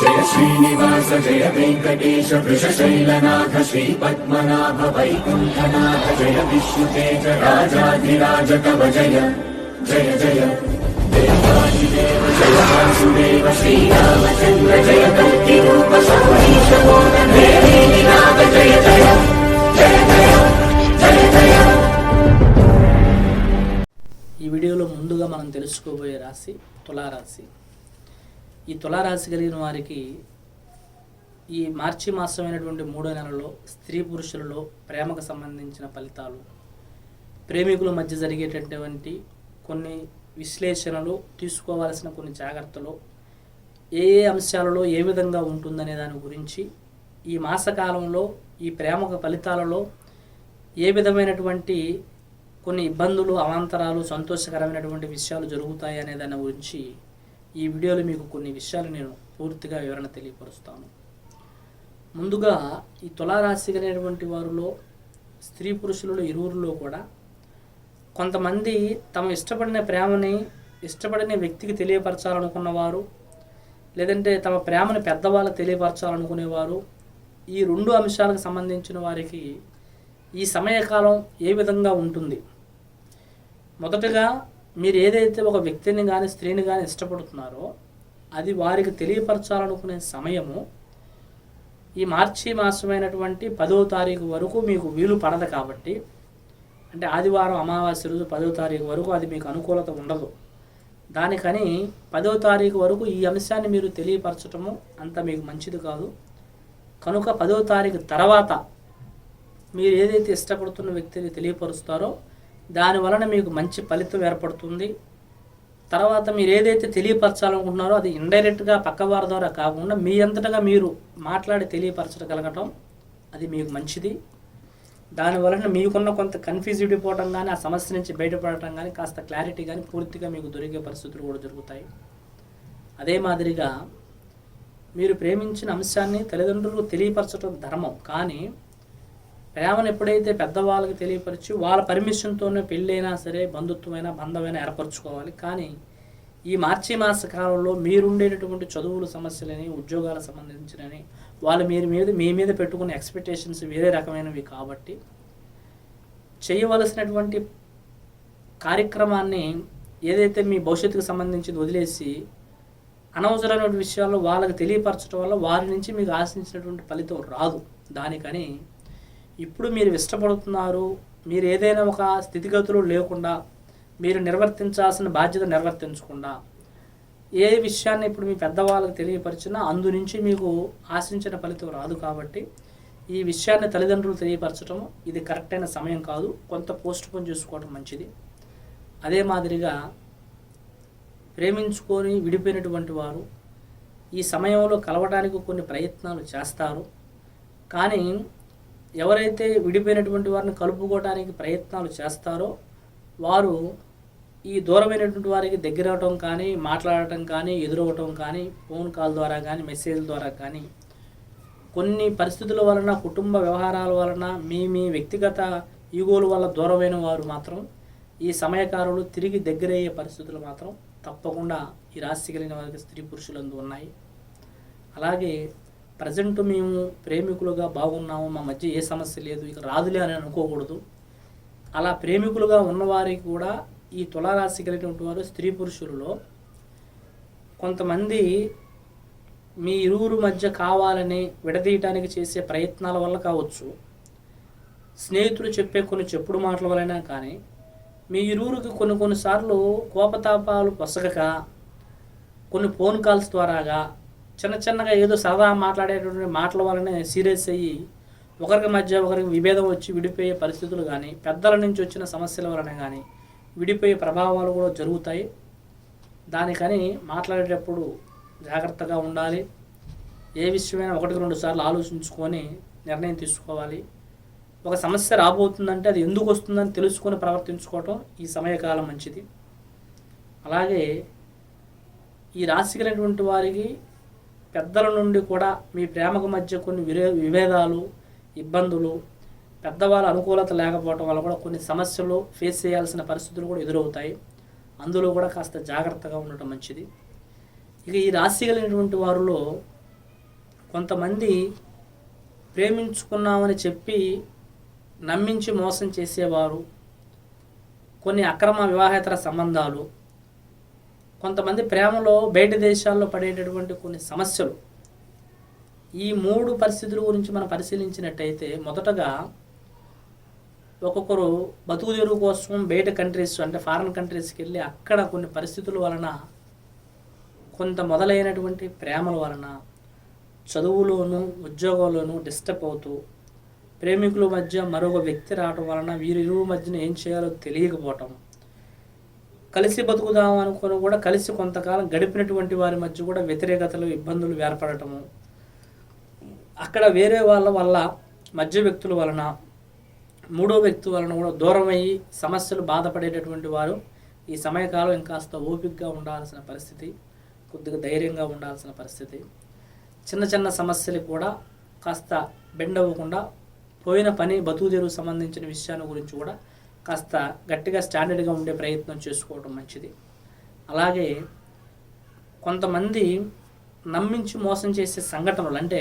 జయ శ్రీనివాస జయ వెంకటేశ వృషశైలనాథ శ్రీ పద్మనాభ వైకుంఠనాథ జయ విష్ణుతేజ రాజాధిరాజ కవ జయ జయ జయ. దేవాదిదేవ జయ వాసుదేవ శ్రీరామచంద్ర జయ కల్కి రూప సౌరీశ నాథ జయ జయ జయ జయ జయ జయ. ఈ వీడియోలో ముందుగా మనం తెలుసుకోబోయే రాశి తులారాశి. ఈ తులారాశి కలిగిన వారికి ఈ మార్చి మాసమైనటువంటి మూడో నెలలో స్త్రీ పురుషులలో ప్రేమకు సంబంధించిన ఫలితాలు ప్రేమికుల మధ్య జరిగేటటువంటి కొన్ని విశ్లేషణలు తీసుకోవాల్సిన కొన్ని జాగ్రత్తలు ఏ ఏ అంశాలలో ఏ విధంగా ఉంటుందనే దాని గురించి ఈ మాసకాలంలో ఈ ప్రేమక ఫలితాలలో ఏ విధమైనటువంటి కొన్ని ఇబ్బందులు అవాంతరాలు సంతోషకరమైనటువంటి విషయాలు జరుగుతాయి అనే దాని గురించి ఈ వీడియోలో మీకు కొన్ని విషయాలు నేను పూర్తిగా వివరణ తెలియపరుస్తాను. ముందుగా ఈ తులారాశి అనేటువంటి వారిలో స్త్రీ పురుషులలో ఇరువురిలో కూడా కొంతమంది తమ ఇష్టపడిన ప్రేమని ఇష్టపడిన వ్యక్తికి తెలియపరచాలనుకున్నవారు లేదంటే తమ ప్రేమను పెద్దవాళ్ళు తెలియపరచాలనుకునేవారు ఈ రెండు అంశాలకు సంబంధించిన వారికి ఈ సమయకాలం ఏ విధంగా ఉంటుంది? మొదటగా మీరు ఏదైతే ఒక వ్యక్తిని కానీ స్త్రీని కానీ ఇష్టపడుతున్నారో అది వారికి తెలియపరచాలనుకునే సమయము ఈ మార్చి మాసమైనటువంటి పదో తారీఖు వరకు మీకు వీలు పడదు కాబట్టి అంటే ఆదివారం అమావాస్య రోజు పదో తారీఖు వరకు అది మీకు అనుకూలత ఉండదు. దానికని పదో తారీఖు వరకు ఈ అంశాన్ని మీరు తెలియపరచటము అంత మీకు మంచిది కాదు. కనుక పదో తారీఖు తర్వాత మీరు ఏదైతే ఇష్టపడుతున్న వ్యక్తిని తెలియపరుస్తారో దాని వలన మీకు మంచి ఫలితం ఏర్పడుతుంది. తర్వాత మీరు ఏదైతే తెలియపరచాలనుకుంటున్నారో అది ఇండైరెక్ట్గా పక్కవారి ద్వారా కాకుండా మీ అంతటగా మీరు మాట్లాడి తెలియపరచగలగటం అది మీకు మంచిది. దాని వలన మీకున్న కొంత కన్ఫ్యూజ్ విడిపోవడం కానీ ఆ సమస్య నుంచి బయటపడటం కానీ కాస్త క్లారిటీ కానీ పూర్తిగా మీకు దొరికే పరిస్థితులు కూడా జరుగుతాయి. అదే మాదిరిగా మీరు ప్రేమించిన అంశాన్ని తల్లిదండ్రులకు తెలియపరచడం ధర్మం. కానీ ప్రేమను ఎప్పుడైతే పెద్దవాళ్ళకి తెలియపరిచి వాళ్ళ పర్మిషన్తోనే పెళ్ళైనా సరే బంధుత్వమైనా బంధమైనా ఏర్పరచుకోవాలి. కానీ ఈ మార్చి మాస కాలంలో మీరుండేటటువంటి చదువుల సమస్యలని ఉద్యోగాలకు సంబంధించినని వాళ్ళు మీరు మీద మీ మీద పెట్టుకునే ఎక్స్పెక్టేషన్స్ వేరే రకమైనవి కాబట్టి చేయవలసినటువంటి కార్యక్రమాన్ని ఏదైతే మీ భవిష్యత్తుకు సంబంధించి వదిలేసి అనవసరమైన విషయాల్లో వాళ్ళకి తెలియపరచడం వల్ల వారి నుంచి మీకు ఆశించినటువంటి ఫలితం రాదు. దానికని ఇప్పుడు మీరు ఇష్టపడుతున్నారు మీరు ఏదైనా ఒక స్థితిగతులు లేకుండా మీరు నిర్వర్తించాల్సిన బాధ్యత నిర్వర్తించకుండా ఏ విషయాన్ని ఇప్పుడు మీ పెద్దవాళ్ళకి తెలియపరిచినా అందు నుంచి మీకు ఆశించిన ఫలితం రాదు కాబట్టి ఈ విషయాన్ని తల్లిదండ్రులు తెలియపరచడం ఇది కరెక్ట్ అయిన సమయం కాదు. కొంత పోస్ట్ పోన్ చేసుకోవడం మంచిది. అదే మాదిరిగా ప్రేమించుకొని విడిపోయినటువంటి వారు ఈ సమయంలో కలవడానికి కొన్ని ప్రయత్నాలు చేస్తారు. కానీ ఎవరైతే విడిపోయినటువంటి వారిని కలుపుకోవడానికి ప్రయత్నాలు చేస్తారో వారు ఈ దూరమైనటువంటి వారికి దగ్గర అవటం కానీ మాట్లాడటం కానీ ఎదురవటం కానీ ఫోన్ కాల్ ద్వారా కానీ మెసేజ్ ద్వారా కానీ కొన్ని పరిస్థితుల వలన కుటుంబ వ్యవహారాల వలన మీ మీ వ్యక్తిగత ఈగోల వల్ల దూరమైన వారు మాత్రం ఈ సమయకారులు తిరిగి దగ్గరయ్యే పరిస్థితులు మాత్రం తప్పకుండా ఈ రాశి కలిగిన వారికి స్త్రీ పురుషులందు ఉన్నాయి. అలాగే ప్రజెంట్ మేము ప్రేమికులుగా బాగున్నాము మా మధ్య ఏ సమస్య లేదు ఇక రాదులే అని అనుకోకూడదు. అలా ప్రేమికులుగా ఉన్నవారికి కూడా ఈ తులారాశి కలిగినటువంటి వారు స్త్రీ పురుషులలో కొంతమంది మీ ఇరువురు మధ్య కావాలని విడదీయటానికి చేసే ప్రయత్నాల వల్ల కావచ్చు. స్నేహితులు చెప్పే కొన్ని చెప్పుడు మాటల వలన కానీ మీ ఇరువురికి కొన్ని కొన్నిసార్లు కోపతాపాలు పొసగక కొన్ని ఫోన్ కాల్స్ ద్వారాగా చిన్న చిన్నగా ఏదో సరదా మాట్లాడేటువంటి మాటల వల్లనే సీరియస్ అయ్యి ఒకరికి మధ్య ఒకరికి విభేదం వచ్చి విడిపోయే పరిస్థితులు కానీ పెద్దల నుంచి వచ్చిన సమస్యల వలన కానీ విడిపోయే ప్రభావాలు కూడా జరుగుతాయి. దానికని మాట్లాడేటప్పుడు జాగ్రత్తగా ఉండాలి. ఏ విషయమైనా ఒకటికి రెండు సార్లు ఆలోచించుకొని నిర్ణయం తీసుకోవాలి. ఒక సమస్య రాబోతుందంటే అది ఎందుకు వస్తుందని తెలుసుకొని ప్రవర్తించుకోవటం ఈ సమయకాలం మంచిది. అలాగే ఈ రాశి కలిగినటువంటి వారికి పెద్దల నుండి కూడా మీ ప్రేమకు మధ్య కొన్ని విరే విభేదాలు ఇబ్బందులు పెద్దవాళ్ళ అనుకూలత లేకపోవడం వల్ల కూడా కొన్ని సమస్యలు ఫేస్ చేయాల్సిన పరిస్థితులు కూడా ఎదురవుతాయి. అందులో కూడా కాస్త జాగ్రత్తగా ఉండటం మంచిది. ఇక ఈ రాశి కలిగినటువంటి వారిలో కొంతమంది ప్రేమించుకున్నామని చెప్పి నమ్మించి మోసం చేసేవారు. కొన్ని అక్రమ వివాహేతర సంబంధాలు కొంతమంది ప్రేమలో బయట దేశాల్లో పడేటటువంటి కొన్ని సమస్యలు. ఈ మూడు పరిస్థితుల గురించి మనం పరిశీలించినట్టయితే మొదటగా ఒక్కొక్కరు బతుకు తెరువు కోసం బయట కంట్రీస్ అంటే ఫారిన్ కంట్రీస్కి వెళ్ళి అక్కడ కొన్ని పరిస్థితుల వలన కొంత మొదలైనటువంటి ప్రేమల వలన చదువులోను ఉద్యోగంలోనూ డిస్టర్బ్ అవుతూ ప్రేమికుల మధ్య మరొక వ్యక్తి రావడం వలన వీరిరువు మధ్యన ఏం చేయాలో తెలియకపోవటం కలిసి బతుకుదాం అనుకుని కూడా కలిసి కొంతకాలం గడిపినటువంటి వారి మధ్య కూడా వ్యతిరేకతలు ఇబ్బందులు ఏర్పడటము. అక్కడ వేరే వాళ్ళ వల్ల మధ్య వ్యక్తుల వలన మూడో వ్యక్తి వలన కూడా దూరమయ్యి సమస్యలు బాధపడేటటువంటి వారు ఈ సమయకాలం ఇంకాస్త ఓపికగా ఉండాల్సిన పరిస్థితి కొద్దిగా ధైర్యంగా ఉండాల్సిన పరిస్థితి. చిన్న చిన్న సమస్యలు కూడా కాస్త బెండ్ అవ్వకుండా పోయిన పని బతుకు తెరువు సంబంధించిన విషయాల గురించి కూడా కాస్త గట్టిగా స్టాండర్డ్గా ఉండే ప్రయత్నం చేసుకోవడం మంచిది. అలాగే కొంతమంది నమ్మించి మోసం చేసే సంఘటనలు అంటే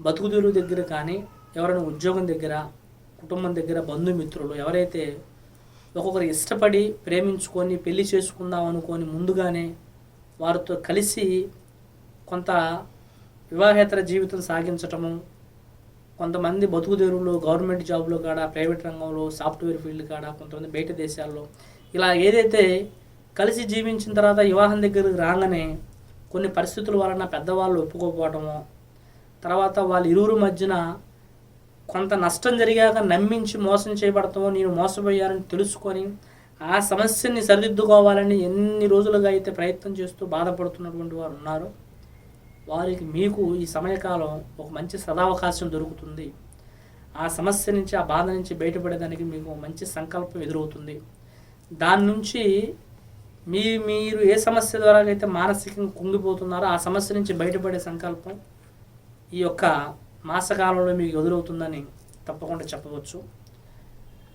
బతుకుదీరు దగ్గర కానీ ఎవరైనా ఉద్యోగం దగ్గర కుటుంబం దగ్గర బంధుమిత్రులు ఎవరైతే ఒక్కొక్కరు ఇష్టపడి ప్రేమించుకొని పెళ్ళి చేసుకుందాం అనుకొని ముందుగానే వారితో కలిసి కొంత వివాహేతర జీవితం సాగించటము కొంతమంది బతుకు తెరువులు గవర్నమెంట్ జాబ్లో కాడ ప్రైవేట్ రంగంలో సాఫ్ట్వేర్ ఫీల్డ్ కాడ కొంతమంది బయట దేశాల్లో. ఇలా ఏదైతే కలిసి జీవించిన తర్వాత వివాహం దగ్గరికి రాగానే కొన్ని పరిస్థితుల వలన పెద్దవాళ్ళు ఒప్పుకోకపోవటము తర్వాత వాళ్ళ ఇరువురు మధ్యన కొంత నష్టం జరిగాక నమ్మించి మోసం చేయబడతామో నేను మోసపోయారని తెలుసుకొని ఆ సమస్యని సరిదిద్దుకోవాలని ఎన్ని రోజులుగా అయితే ప్రయత్నం చేస్తూ బాధపడుతున్నటువంటి వారు ఉన్నారు వారికి మీకు ఈ సమయకాలం ఒక మంచి సదావకాశం దొరుకుతుంది. ఆ సమస్య నుంచి ఆ బాధ నుంచి బయటపడేదానికి మీకు మంచి సంకల్పం ఎదురవుతుంది. దాని నుంచి మీ మీరు ఏ సమస్య ద్వారా అయితే మానసికంగా కుంగిపోతున్నారో ఆ సమస్య నుంచి బయటపడే సంకల్పం ఈ యొక్క మాసకాలంలో మీకు ఎదురవుతుందని తప్పకుండా చెప్పవచ్చు.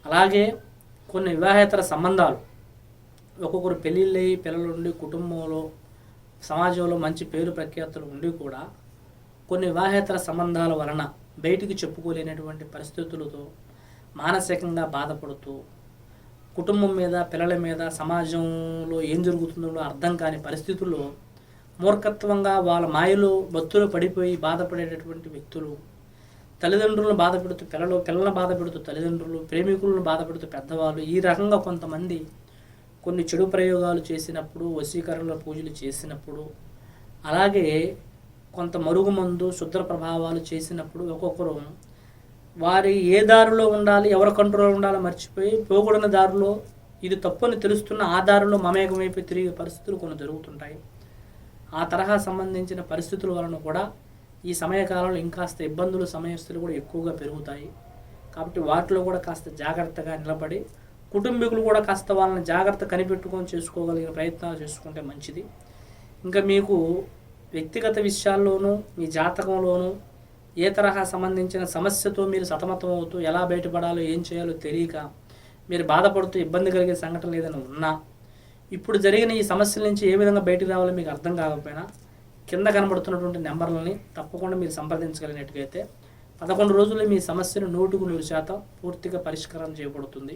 అలాగే కొన్ని వివాహేతర సంబంధాలు. ఒక్కొక్కరు పెళ్ళిళ్ళయి పిల్లలుండి కుటుంబంలో సమాజంలో మంచి పేరు ప్రఖ్యాతులు ఉండి కూడా కొన్ని వివాహేతర సంబంధాల వలన బయటికి చెప్పుకోలేనటువంటి పరిస్థితులతో మానసికంగా బాధపడుతూ కుటుంబం మీద పిల్లల మీద సమాజంలో ఏం జరుగుతుందో అర్థం కాని పరిస్థితుల్లో మూర్ఖత్వంగా వాళ్ళ మాయలో బతులు పడిపోయి బాధపడేటటువంటి వ్యక్తులు తల్లిదండ్రులను బాధపెడుతూ పిల్లలు పిల్లలను బాధపెడుతూ తల్లిదండ్రులు ప్రేమికులను బాధపెడుతూ పెద్దవాళ్ళు ఈ రకంగా కొంతమంది కొన్ని చెడు ప్రయోగాలు చేసినప్పుడు వశీకరణ పూజలు చేసినప్పుడు అలాగే కొంత మరుగుమందు శుద్ర ప్రభావాలు చేసినప్పుడు ఒక్కొక్కరు వారి ఏ దారిలో ఉండాలి ఎవరి కంట్రోల్ ఉండాలో మర్చిపోయి పోగొడిన దారిలో ఇది తప్పని తెలుస్తున్న ఆ దారిలో మమేకమైపోయి తిరిగే పరిస్థితులు కొన్ని జరుగుతుంటాయి. ఆ తరహా సంబంధించిన పరిస్థితుల వలన కూడా ఈ సమయకాలంలో ఇంకాస్త ఇబ్బందులు సమయస్తులు కూడా ఎక్కువగా పెరుగుతాయి. కాబట్టి వాటిలో కూడా కాస్త జాగ్రత్తగా నిలబడి కుటుంబీకులు కూడా కాస్త వాళ్ళని జాగ్రత్త కనిపెట్టుకొని చేసుకోగలిగిన ప్రయత్నాలు చేసుకుంటే మంచిది. ఇంకా మీకు వ్యక్తిగత విషయాల్లోనూ మీ జాతకంలోనూ ఏ తరహా సంబంధించిన సమస్యతో మీరు సతమతం అవుతూ ఎలా బయటపడాలో ఏం చేయాలో తెలియక మీరు బాధపడుతూ ఇబ్బంది కలిగే సంఘటనలు ఏదైనా ఉన్నా ఇప్పుడు జరిగిన ఈ సమస్యల నుంచి ఏ విధంగా బయటకు రావాలో మీకు అర్థం కాకపోయినా కింద కనబడుతున్నటువంటి నెంబర్లని తప్పకుండా మీరు సంప్రదించగలిగినట్టుగైతే పదకొండు రోజుల్లో మీ సమస్యను నూటుకు నూరు శాతం పూర్తిగా పరిష్కారం చేయబడుతుంది.